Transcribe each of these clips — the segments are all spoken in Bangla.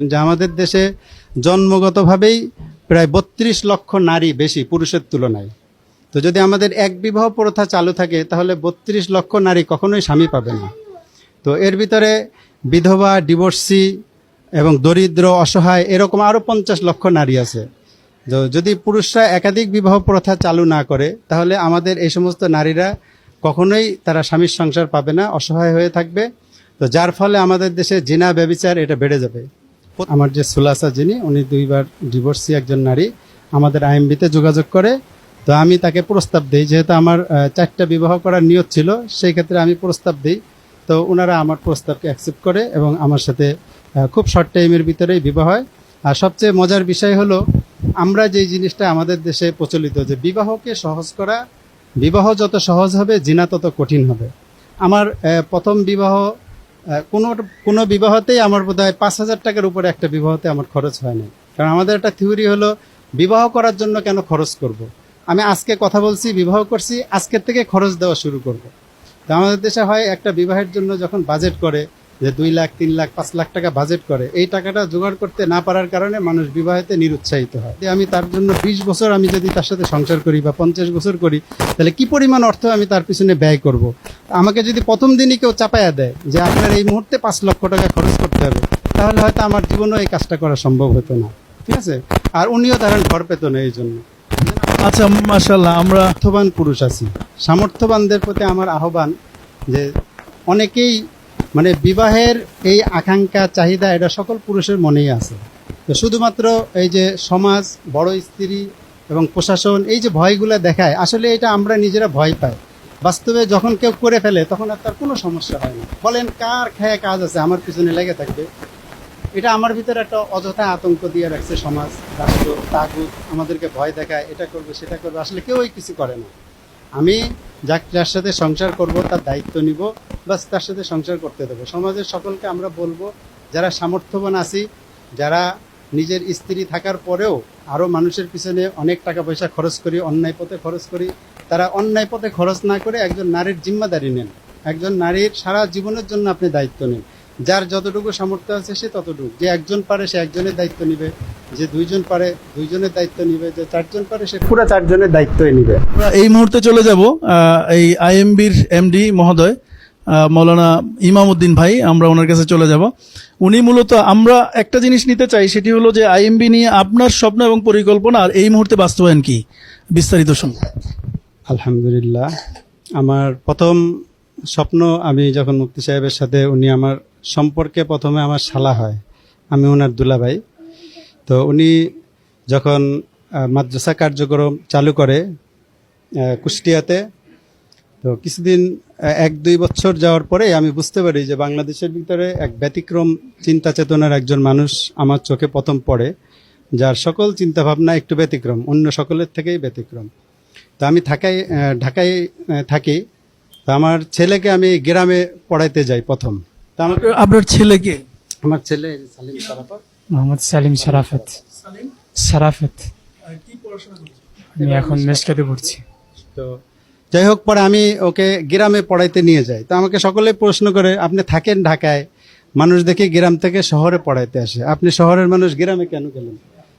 যে আমাদের দেশে জন্মগতভাবেই প্রায় বত্রিশ লক্ষ নারী বেশি পুরুষের তুলনায়। তো যদি আমাদের এক বিবাহ প্রথা চালু থাকে, তাহলে বত্রিশ লক্ষ নারী কখনোই স্বামী পাবে না। তো এর ভিতরে বিধবা, ডিভোর্সি এবং দরিদ্র, অসহায় এরকম আরও পঞ্চাশ লক্ষ নারী আছে। তো যদি পুরুষরা একাধিক বিবাহ প্রথা চালু না করে, তাহলে আমাদের এই সমস্ত নারীরা কখনোই তারা স্বামীর সংসার পাবে না, অসহায় হয়ে থাকবে। তো যার ফলে আমাদের দেশে জিনা, ব্যবিচার এটা বেড়ে যাবে। আমার যে সুলাসা যিনি, উনি দুইবার ডিভোর্সি একজন নারী, আমাদের আইএমবিতে যোগাযোগ করে। তো আমি তাকে প্রস্তাব দিই, যেহেতু আমার চারটা বিবাহ করার নিয়ত ছিল, সেই ক্ষেত্রে আমি প্রস্তাব দিই। তো ওনারা আমার প্রস্তাবকে অ্যাকসেপ্ট করে এবং আমার সাথে খুব শর্ট টাইমের ভিতরেই বিবাহ হয়। আর সবচেয়ে মজার বিষয় হলো, আমরা যে জিনিসটা আমাদের দেশে প্রচলিত, যে বিবাহকে সহজ করা, বিবাহ যত সহজ হবে, জিনা তত কঠিন হবে। আমার প্রথম বিবাহ কোনো কোনো বিবাহতেই আমার বোধ হয় পাঁচ হাজার টাকার উপরে একটা বিবাহতে আমার খরচ হয় না কারণ আমাদের একটা থিওরি হলো, বিবাহ করার জন্য কেন খরচ করব। আমি আজকে কথা বলছি, বিবাহ করছি, আজকের থেকে খরচ দেওয়া শুরু করব। তো আমাদের দেশে হয় একটা বিবাহের জন্য যখন বাজেট করে যে দুই লাখ তিন লাখ পাঁচ লাখ টাকা বাজেট করে এই টাকাটা জোগাড় করতে না পারার কারণে মানুষ বিবাহেতে নিরুৎসাহিত হয়। আমি তার জন্য বিশ বছর আমি যদি তার সাথে সংসার করি বা পঞ্চাশ বছর করি তাহলে কি পরিমাণ অর্থ আমি তার পিছনে ব্যয় করব। আমাকে যদি প্রথম দিনই কেউ চাপায়া দেয় যে আপনার এই মুহূর্তে পাঁচ লক্ষ টাকা খরচ করতে হবে তাহলে হয়তো আমার জীবনেও এই কাজটা করা সম্ভব হতো না। ঠিক আছে? আর উনিও ধরেন ঘর পেত না এই জন্য। আচ্ছা মাশাল্লাহ আমরা সামর্থ্যবান পুরুষ আছি। সামর্থ্যবানদের প্রতি আমার আহ্বান যে অনেকেই মানে বিবাহের এই আকাঙ্ক্ষা, চাহিদা এটা সকল পুরুষের মনেই আছে। তো শুধুমাত্র এই যে সমাজ, বড় স্ত্রী এবং প্রশাসন, এই যে ভয়গুলো দেখায়, আসলে এটা আমরা নিজেরা ভয় পাই। বাস্তবে যখন কেউ করে ফেলে, তখন আর তার কোনো সমস্যা হয় না। বলেন, কার খেয়ে কাজ আছে, আমার পিছনে লেগে থাকবে? এটা আমার ভিতরে একটা অযথা আতঙ্ক দিয়ে রাখছে সমাজ, রাষ্ট্র, তাগুত, আমাদেরকে ভয় দেখায়, এটা করবে, সেটা করবে। আসলে কেউই কিছু করে না। আমি যাক যার সাথে সংসার করব, তার দায়িত্ব নিব বাস তার সাথে সংসার করতে দেবো। সমাজের সকলকে আমরা বলব, যারা সামর্থ্যবান আছি, যারা নিজের স্ত্রী থাকার পরেও আরও মানুষের পিছনে অনেক টাকা পয়সা খরচ করি, অন্যায় পথে খরচ করি, তারা অন্যায় পথে খরচ না করে একজন নারীর জিম্মাদারি নেন। একজন নারীর সারা জীবনের জন্য আপনি দায়িত্ব নেন। যার যতটুকু সামর্থ্য আছে সে ততটুকু। যে একজন পারে সে একজনের দায়িত্ব নিবে। যে দুইজন পারে দুইজনের দায়িত্ব নিবে যে চারজন পারে সে পুরো চারজনের দায়িত্বই নিবে। আমরা এই মুহূর্তে চলে যাব এই আইএমবির এমডি মহোদয় মৌলানা ইমামউদ্দিন ভাই আমরা ওনার কাছে চলে যাব। উনি মূলত আমরা একটা জিনিস নিতে চাই সেটি হলো যে আইএমবি নিয়ে আপনার স্বপ্ন এবং পরিকল্পনা আর এই মুহূর্তে বাস্তবায়ন কি? বিস্তারিত শুনুন। আলহামদুলিল্লাহ আমার প্রথম স্বপ্ন আমি যখন মুক্তি সাহেবের সাথে উনি আমার সম্পর্কে প্রথমে আমার শালা হয় আমি ওনার দুলাভাই। তো উনি যখন মাদ্রাসা কার্যক্রম চালু করে কুষ্টিয়াতে তো কিছুদিন এক দুই বছর যাওয়ার পরে আমি বুঝতে পারি যে বাংলাদেশের ভিতরে এক ব্যতিক্রম চিন্তা চেতনার একজন মানুষ আমার চোখে প্রথম পড়ে যার সকল চিন্তা ভাবনা একটু ব্যতিক্রম অন্য সকলের থেকেই ব্যতিক্রম। তো আমি ঢাকায় ঢাকায় থাকি তো আমার ছেলেকে আমি গ্রামে পড়াইতে যাই প্রথম। তা আমার আপনার ছেলেকে আমার ছেলে সালিম সারাফত মোহাম্মদ সালিম সারাফত। সারাফত। আমি এখন মেসকাতে পড়ছি। তো যাই হোক, পরে আমি ওকে গ্রামে পড়াইতে নিয়ে যাই। তো আমাকে সকলে প্রশ্ন করে, আপনি থাকেন ঢাকায়? মানুষ দেখে গ্রাম থেকে শহরে পড়াইতে আসে। আপনি শহরের মানুষ, গ্রামে কেন গেলেন?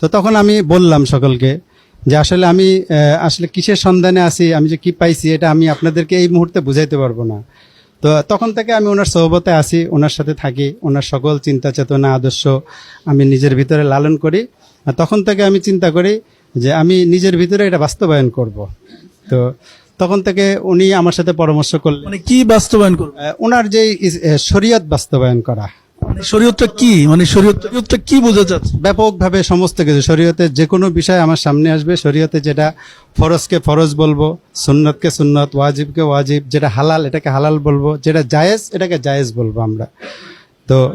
তো তখন আমি বললাম সকলকে যে আসলে আমি আসলে কিসের সন্ধানে আছি? আমি যে কি পাইছি, এটা আমি আপনাদেরকে এই মুহূর্তে বুঝাইতে পারব না। তো তখন থেকে আমি ওনার সহবতে আসি ওনার সাথে থাকি ওনার সকল চিন্তা চেতনা আদর্শ আমি নিজের ভিতরে লালন করি। আর তখন থেকে আমি চিন্তা করি যে আমি নিজের ভিতরে এটা বাস্তবায়ন করব। তো তখন থেকে উনি আমার সাথে পরামর্শ করলেন। মানে কি বাস্তবায়ন করবেন ওনার যে শরীয়ত বাস্তবায়ন করা। শরীয়তটা কি? মানে শরীয়ত শরীয়তটা কি বোঝা যাচ্ছে? ব্যাপকভাবে সমস্ত কিছু। শরীয়তের যে কোনো বিষয় আমার সামনে আসবে। শরীয়তে যেটা ফরজকে ফরজ বলব সুন্নতকে সুন্নত ওয়াজিবকে ওয়াজিব যেটা হালাল এটাকে হালাল বলব যেটা জায়েজ এটাকে জায়েজ বলব আমরা। তো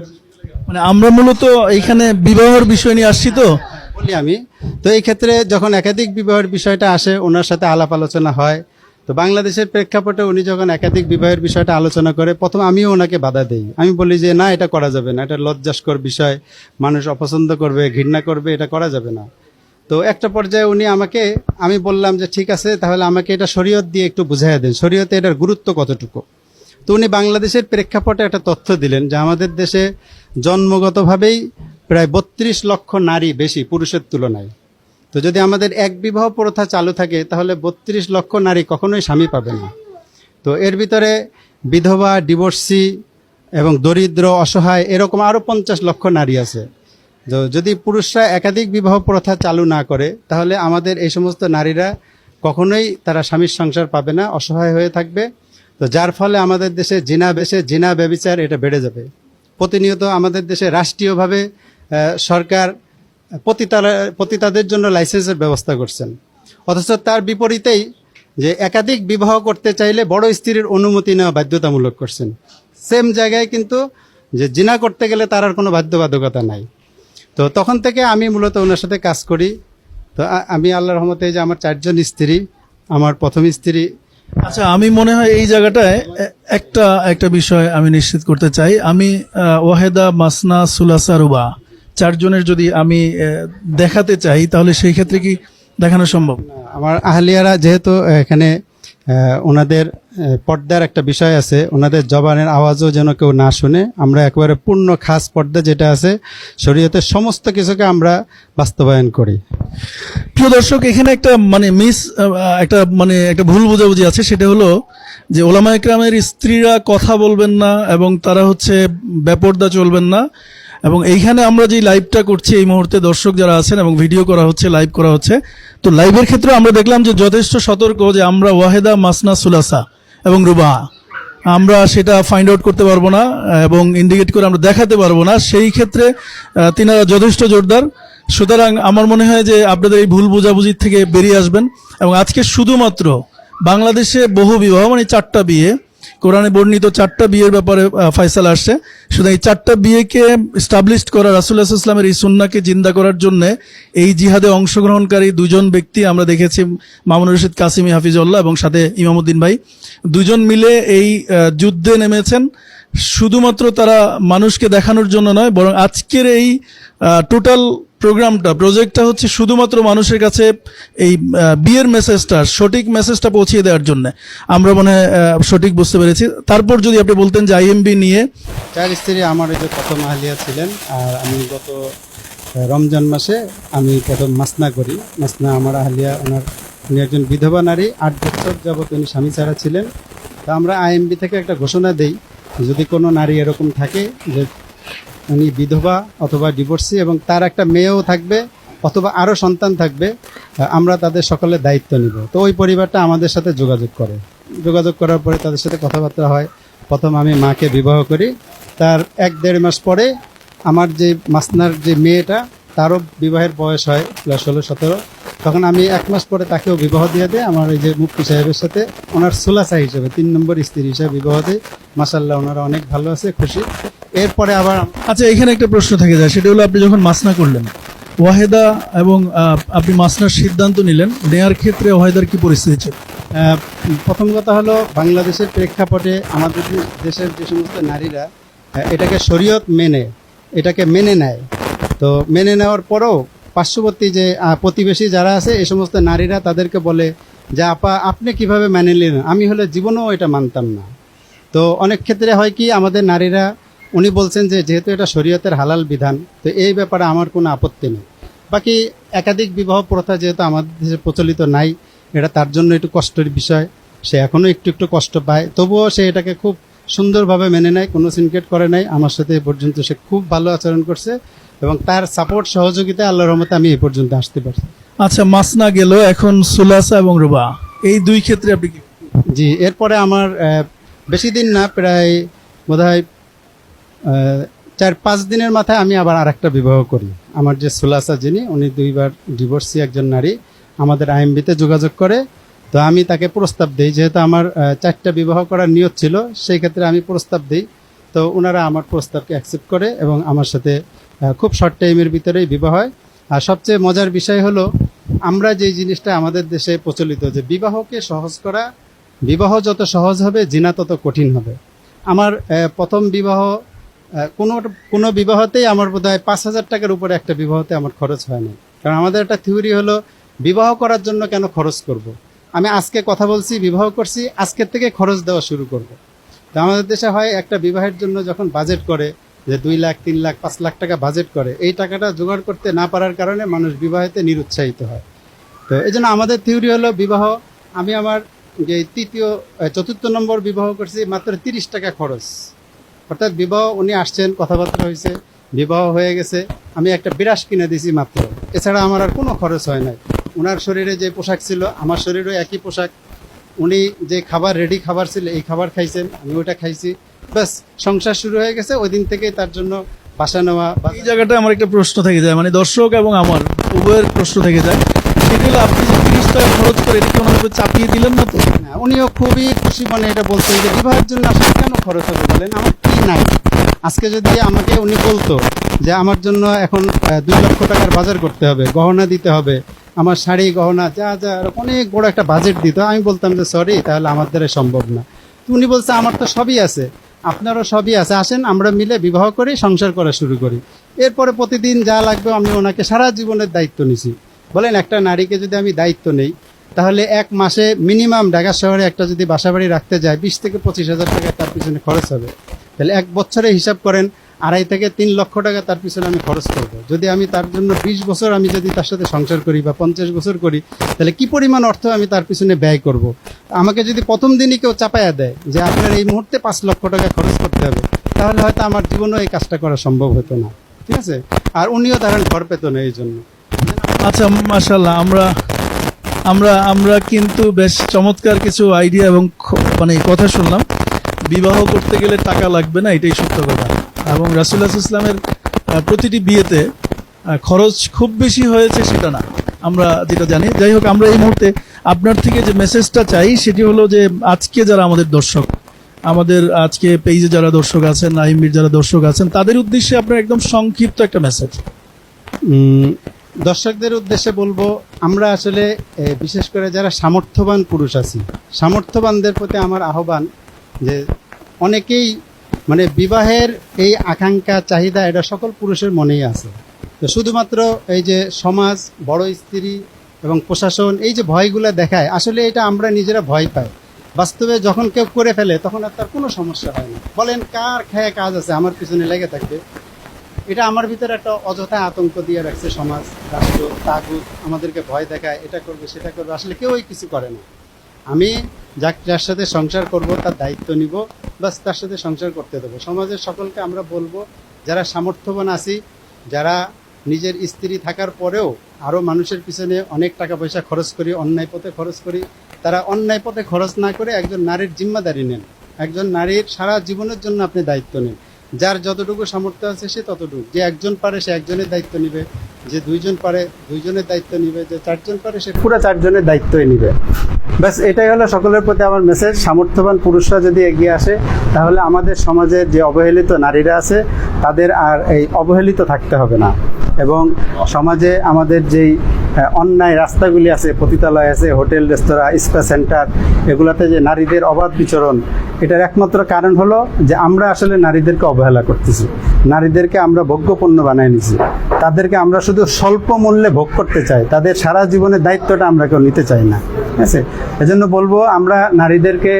মানে আমরা মূলত এইখানে বিবাহের বিষয় নিয়ে আসছি তো? বলি আমি। তো এই ক্ষেত্রে যখন একাধিক বিবাহের বিষয়টা আসে ওনার সাথে আলাপ আলোচনা হয় তো বাংলাদেশের প্রেক্ষাপটে উনি যখন একাধিক বিবাহের বিষয়টা আলোচনা করে, প্রথম আমিও ওনাকে বাধা দেই। আমি বলি যে, না, এটা করা যাবে না। এটা লজ্জাস্কর বিষয়। মানুষ অপছন্দ করবে, ঘৃণা করবে, এটা করা যাবে না। তো একটা পর্যায়ে উনি আমাকে, আমি বললাম যে, ঠিক আছে, তাহলে আমাকে এটা শরীয়ত দিয়ে একটু বুঝাইয়া দেন। শরীয়তে এটার গুরুত্ব কতটুকু? তো উনি বাংলাদেশের প্রেক্ষাপটে একটা তথ্য দিলেন যে, আমাদের দেশে জন্মগতভাবেই প্রায় বত্রিশ লক্ষ নারী বেশি পুরুষের তুলনায়। তো যদি আমাদের এক বিবাহ প্রথা চালু থাকে, তাহলে বত্রিশ লক্ষ নারী কখনোই স্বামী পাবে না। তো এর ভিতরে বিধবা, ডিভোর্সি এবং দরিদ্র, অসহায় এরকম আরও পঞ্চাশ লক্ষ নারী আছে। তো যদি পুরুষরা একাধিক বিবাহ প্রথা চালু না করে, তাহলে আমাদের এই সমস্ত নারীরা কখনোই তারা স্বামীর সংসার পাবে না, অসহায় হয়ে থাকবে। তো যার ফলে আমাদের দেশে জিনা বেশে, জিনা ব্যবিচার এটা বেড়ে যাবে। প্রতিনিয়ত আমাদের দেশে রাষ্ট্রীয়ভাবে সরকার পতিতারা পতিতাদের জন্য লাইসেন্সের ব্যবস্থা করছেন। অথচ তার বিপরীতেই যে একাধিক বিবাহ করতে চাইলে বড় স্ত্রীর অনুমতি নেওয়া বাধ্যতামূলক করছেন। সেম জায়গায় কিন্তু যে জিনা করতে গেলে তার আর কোনো বাধ্যবাধকতা নাই। তো তখন থেকে আমি মূলত ওনার সাথে কাজ করি। তো আমি আল্লাহ রহমতে যে আমার চারজন স্ত্রী, আমার প্রথম স্ত্রী। আচ্ছা আমি মনে হয় এই জায়গাটায় একটা একটা বিষয় আমি নিশ্চিত করতে চাই। আমি ওয়াহেদা মাসনা সুলাসা রুবা। চারজনের যদি আমি দেখাতে চাই তাহলে সেই ক্ষেত্রে কি দেখানো সম্ভব? আমার আহলিয়ারা যেহেতু এখানে ওনাদের পর্দার একটা বিষয় আছে ওনাদের জবানের আওয়াজও যেন কেউ না শুনে আমরা একেবারে পূর্ণ খাস পর্দা যেটা আছে শরীয়তের সমস্ত কিছুকে আমরা বাস্তবায়ন করি। প্রিয় দর্শক এখানে একটা মানে মিস একটা মানে একটা ভুল বোঝাবুঝি আছে সেটা হলো যে ওলামা একরামের স্ত্রীরা কথা বলবেন না এবং তারা হচ্ছে বেপর্দা চলবেন না। এবং এইখানে আমরা যে লাইভটা করছি, এই মুহূর্তে দর্শক যারা আছেন এবং ভিডিও করা হচ্ছে লাইভ করা হচ্ছে, তো লাইভের ক্ষেত্রে আমরা দেখলাম যে যথেষ্ট সতর্ক যে আমরা ওয়াহেদা, মাসনা, সুলাসা এবং রুবা। আমরা সেটা ফাইন্ড আউট করতে পারব না এবং ইন্ডিকেট করে আমরা দেখাতে পারব না। সেই ক্ষেত্রে তিনারা যথেষ্ট জোরদার। সুতরাং আমার মনে হয় যে আপনাদের এই ভুল বোঝাবুঝির থেকে বেরিয়ে আসবেন। এবং আজকে শুধুমাত্র বাংলাদেশে বহু বিবাহ মানে চারটা বিয়ে কোরআনে বর্ণিত চারটা বিয়ের ব্যাপারে ফাইসাল আসছে। শুধু এই চারটা বিয়েকে স্টাবলিশ করা রাসুল্লাহ ইসলামের এই সুন্নাকে জিন্দা করার জন্য এই জিহাদে অংশগ্রহণকারী দুজন ব্যক্তি আমরা দেখেছি, মামুনুর রশিদ, কাসিমি, হাফিজউল্লাহ এবং সাথে ইমামুদ্দিন ভাই। দুজন মিলে এই যুদ্ধে নেমেছেন। শুধুমাত্র তারা মানুষকে দেখানোর জন্য নয়, বরং আজকের এই টোটাল প্রোগ্রামটা প্রজেক্টটা হচ্ছে শুধুমাত্র মানুষের কাছে এই বিয়ের মেসেজটা সঠিক মেসেজটা পৌঁছিয়ে দেওয়ার জন্য। আমরা মনে সঠিক বুঝতে পেরেছি। তারপর যদি আপনি বলতেন যে আইএমবি নিয়ে। চার স্ত্রী, আমার এই যে প্রথম আহলিয়া ছিলেন, আর আমি গত রমজান মাসে আমি প্রথম মাসনা করি। মাসনা আমার আহলিয়া, ওনার, উনি একজন বিধবা নারী, আট বছর যাবত উনি স্বামী ছাড়া ছিলেন। তা আমরা আইএমবি থেকে একটা ঘোষণা দেই যদি কোনো নারী এরকম থাকে যে উনি বিধবা অথবা ডিভোর্সি এবং তার একটা মেয়েও থাকবে অথবা আরও সন্তান থাকবে, আমরা তাদের সকলের দায়িত্ব নিব। তো ওই পরিবারটা আমাদের সাথে যোগাযোগ করে। যোগাযোগ করার পরে তাদের সাথে কথাবার্তা হয়। প্রথম আমি মাকে বিবাহ করি। তার এক দেড় মাস পরে আমার যে মাসনার যে মেয়েটা, তারও বিবাহের বয়স হয় ষোলো সতেরো। তখন আমি এক মাস পরে তাকেও বিবাহ দিয়ে দেয় আমার এই যে মুফতি সাহেবের সাথে। ওনার সুলাসা হিসেবে তিন নম্বর স্ত্রী হিসেবে বিবাহ দেয় মাসাল্লাহ ওনারা অনেক ভালো আছে খুশি। এরপরে আবার আচ্ছা এখানে একটা প্রশ্ন থেকে যায় সেটা হলো আপনি যখন মাসনা করলেন ওয়াহেদা এবং আপনি মাসনার সিদ্ধান্ত নিলেন নেয়ার ক্ষেত্রে ওয়াহেদার কি পরিস্থিতি ছিল? প্রথম কথা হলো বাংলাদেশের প্রেক্ষাপটে আমাদের দেশের যে সমস্ত নারীরা এটাকে শরীয়ত মেনে এটাকে মেনে নেয়। তো মেনে নেওয়ার পরেও পার্শ্ববর্তী যে প্রতিবেশী যারা আছে এই সমস্ত নারীরা তাদেরকে বলে যে, আপা, আপনি কীভাবে মেনে নিলেন? আমি হলে জীবনেও এটা মানতাম না। তো অনেক ক্ষেত্রে হয় কি, আমাদের নারীরা, উনি বলছেন যে, যেহেতু এটা শরীয়তের হালাল বিধান, তো এই ব্যাপারে আমার কোনো আপত্তি নেই। বাকি একাধিক বিবাহ প্রথা যেহেতু আমাদের দেশে প্রচলিত নাই, এটা তার জন্য একটু কষ্টের বিষয়। সে এখনও একটু একটু কষ্ট পায়। তবুও সে এটাকে খুব সুন্দরভাবে মেনে নেয় কোনো সিনকেট করে নাই। আমার সাথে এ পর্যন্ত সে খুব ভালো আচরণ করছে এবং তার সাপোর্ট সহযোগিতা আল্লাহর রহমতে আমি এই পর্যন্ত আসতে পারছি। আচ্ছা মাসনা গেল এখন সুলাসা এবং রুবা। এই দুই ক্ষেত্রে আপনি জি এরপরে আমার বেশি দিন না প্রায় বোধ হয় চার পাঁচ দিনের মাথায় আমি আবার আরেকটা বিবাহ করি। আমার যে সুলাসা যিনি উনি দুইবার ডিভোর্সি একজন নারী। আমাদের আইএমবিতে যোগাযোগ করে। তো আমি তাকে প্রস্তাব দিই, যেহেতু আমার চারটা বিবাহ করার নিয়ত ছিল, সেই ক্ষেত্রে আমি প্রস্তাব দিই। তো ওনারা আমার প্রস্তাবকে অ্যাকসেপ্ট করে এবং আমার সাথে খুব শর্ট টাইমের ভিতরেই বিবাহ হয়। আর সবচেয়ে মজার বিষয় হলো, আমরা যে জিনিসটা আমাদের দেশে প্রচলিত, যে বিবাহকে সহজ করা, বিবাহ যত সহজ হবে, জিনা তত কঠিন হবে। আমার প্রথম বিবাহ কোনো কোনো বিবাহতেই আমার বোধ হয় পাঁচ হাজার টাকার উপরে একটা বিবাহতে আমার খরচ হয় না। কারণ আমাদের একটা থিওরি হলো, বিবাহ করার জন্য কেন খরচ করব। আমি আজকে কথা বলছি, বিবাহ করছি, আজকের থেকে খরচ দেওয়া শুরু করব। তো আমাদের দেশে হয় একটা বিবাহের জন্য যখন বাজেট করে, যে দুই লাখ, তিন লাখ, পাঁচ লাখ টাকা বাজেট করে, এই টাকাটা জোগাড় করতে না পারার কারণে মানুষ বিবাহেতে নিরুৎসাহিত হয়। তো এই জন্য আমাদের থিওরি হলো বিবাহ, আমি আমার যে তৃতীয় চতুর্থ নম্বর বিবাহ করছি, মাত্র তিরিশ টাকা খরচ। অর্থাৎ বিবাহ, উনি আসছেন, কথাবার্তা হয়েছে, বিবাহ হয়ে গেছে, আমি একটা বিরাস কিনে দিছি মাত্র। এছাড়া আমার আর কোনো খরচ হয় নাই। ওনার শরীরে যে পোশাক ছিল আমার শরীরেও একই পোশাক। উনি যে খাবার রেডি খাবার ছিল এই খাবার খাইছেন আমি ওটা খাইছি। ব্যাস সংসার শুরু হয়ে গেছে ওই দিন থেকেই তার জন্য বাসা নেওয়া বা এই জায়গাটা আমার একটা প্রশ্ন থেকে যায় মানে দর্শক এবং আমার উভয়ের প্রশ্ন থেকে যায়। সেটা হলো আপনি যে তিরিশ টাকা খরচ করে এটা কি ওনার চাপিয়ে দিলেন না তো? না, উনিও খুবই খুশি মনে এটা বলতেন যে বিবাহের জন্য আসলে কেন খরচ হবে বলেন? আমার কি নাই। আজকে যদি আমাকে উনি বলতো যে আমার জন্য এখন দুই লক্ষ টাকার বাজার করতে হবে গহনা দিতে হবে আমার শাড়ি, গহনা, যা যা অনেক বড় একটা বাজেট দিত। আমি বলতাম যে সরি তাহলে আমার দ্বারা সম্ভব না। উনি বলছে, আমার তো সবই আছে, আপনারও সবই আছে। আসেন, আমরা মিলে বিবাহ করি সংসার করা শুরু করি। এরপরে প্রতিদিন যা লাগবে, আমি ওনাকে সারা জীবনের দায়িত্ব নিছি। বলেন, একটা নারীকে যদি আমি দায়িত্ব নেই, তাহলে এক মাসে মিনিমাম ঢাকা শহরে একটা যদি বাসা বাড়ি রাখতে যায়, বিশ থেকে পঁচিশ হাজার টাকা তার পিছনে খরচ হবে। তাহলে এক বছরে হিসাব করেন আড়াই থেকে তিন লক্ষ টাকা তার পিছনে আমি খরচ করব। যদি আমি তার জন্য বিশ বছর আমি যদি তার সাথে সংসার করি বা পঞ্চাশ বছর করি, তাহলে কি পরিমাণ অর্থ আমি তার পিছনে ব্যয় করব? আমাকে যদি প্রথম দিনই কেউ চাপায়া দেয় যে আপনার এই মুহূর্তে পাঁচ লক্ষ টাকা খরচ করতে হবে, তাহলে হয়তো আমার জীবনেও এই কাজটা করা সম্ভব হতো না। ঠিক আছে? আর উনিও ধরেন ঘর পেত না এই জন্য। আচ্ছা মাশাল্লাহ আমরা আমরা আমরা কিন্তু বেশ চমৎকার কিছু আইডিয়া এবং মানে কথা শুনলাম। বিবাহ করতে গেলে টাকা লাগবে না, এটাই সত্য কথা। এবং রাসুল্লাহ ইসলামের প্রতিটি বিয়েতে খরচ খুব বেশি হয়েছে সেটা না। আমরা যেটা জানি, যাই হোক, আমরা এই মুহূর্তে আপনার থেকে যে মেসেজটা চাই, সেটি হলো যে আজকে যারা আমাদের দর্শক, আমাদের আজকে পেজে যারা দর্শক আছেন নাইমির যারা দর্শক আছেন, তাদের উদ্দেশ্যে আপনার একদম সংক্ষিপ্ত একটা মেসেজ দর্শকদের উদ্দেশ্যে বলব, আমরা আসলে বিশেষ করে যারা সামর্থ্যবান পুরুষ আছি, সামর্থ্যবানদের প্রতি আমার আহ্বান যে অনেকেই মানে বিবাহের এই আকাঙ্ক্ষা, চাহিদা, এটা সকল পুরুষের মনেই আছে। তো শুধুমাত্র এই যে সমাজ, বড় স্ত্রী এবং প্রশাসন, এই যে ভয়গুলো দেখায়, আসলে এটা আমরা নিজেরা ভয় পাই। বাস্তবে যখন কেউ করে ফেলে, তখন আর তার কোনো সমস্যা হয় না। বলেন, কার খেয়ে কাজ আছে, আমার পিছনে লেগে থাকবে। এটা আমার ভিতরে একটা অযথা আতঙ্ক দিয়ে রাখছে সমাজ, রাষ্ট্র, তাগুত, আমাদেরকে ভয় দেখায়, এটা করবে, সেটা করবে, আসলে কেউই কিছু করে না। আমি যার সাথে সংসার করব, তার দায়িত্ব নিব বাস তার সাথে সংসার করতে দেবো। সমাজের সকলকে আমরা বলব, যারা সামর্থ্যবান আছি, যারা নিজের স্ত্রী থাকার পরেও আরও মানুষের পিছনে অনেক টাকা পয়সা খরচ করি, অন্যায় পথে খরচ করি, তারা অন্যায় পথে খরচ না করে একজন নারীর জিম্মাদারি নেন। একজন নারীর সারা জীবনের জন্য আপনি দায়িত্ব নেন। যার যতটুকু সামর্থ্য আছে সে ততটুকু। যে একজন পারে সে একজনের দায়িত্ব নিবে। যে দুইজন পারে, দুইজনের দায়িত্ব নিবে, যে চারজন পারে সে পুরো চারজনের দায়িত্বই নিবে। ব্যাস, এটাই হলো সকলের প্রতি আমার মেসেজ সামর্থ্যবান পুরুষরা যদি এগিয়ে আসে, তাহলে আমাদের সমাজের যে অবহেলিত নারীরা আছে, তাদের আর এই অবহেলিত থাকতে হবে না। এবং সমাজে আমাদের যেই অন্যায় রাস্তাগুলি আছে, পতিতালয় আছে, হোটেল, রেস্তোরাঁ, স্পা সেন্টার, এগুলাতে যে নারীদের অবাধ বিচরণ, এটার একমাত্র কারণ হলো যে আমরা আসলে নারীদেরকে অবহেলা করতেছি। নারীদেরকে আমরা ভোগ্যপণ্য বানায় নিছি। তাদেরকে আমরা শুধু স্বল্প মূল্যে ভোগ করতে চাই। তাদের সারা জীবনের দায়িত্বটা আমরা কেউ নিতে চাই না। ঠিক আছে? এজন্য বলব, আমরা নারীদেরকে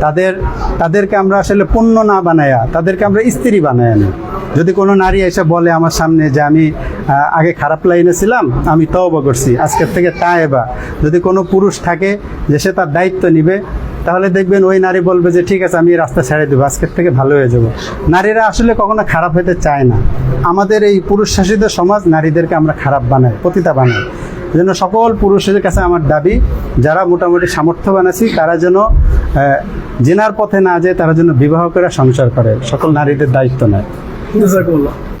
তাদের, তাদেরকে আমরা আসলে পণ্য না বানায়া, তাদেরকে আমরা স্ত্রী বানায় নিই। যদি কোনো নারী এসে বলে আমার সামনে যে আমি আগে খারাপ লাইনে ছিলাম, আমি তওবা করছি, আজকের থেকে তা এবার যদি কোনো পুরুষ থাকে যে সে তার দায়িত্ব নিবে, তাহলে দেখবেন ওই নারী বলবে যে, ঠিক আছে, আমি রাস্তা ছেড়ে দেবো, আজকের থেকে ভালো হয়ে যাব। নারীরা আসলে কখনো খারাপ হতে চায় না। আমাদের এই পুরুষ শাসিত সমাজ নারীদেরকে আমরা খারাপ বানাই, পতিতা বানাই। যেন সকল পুরুষের কাছে আমার দাবি, যারা মোটামুটি সামর্থ্যবান আছি, তারা যেন জেনার পথে না যায়, তারা যেন বিবাহ করে সংসার করে। সকল নারীদের দায়িত্ব নেয়। জাজাকুমুল্লাহ।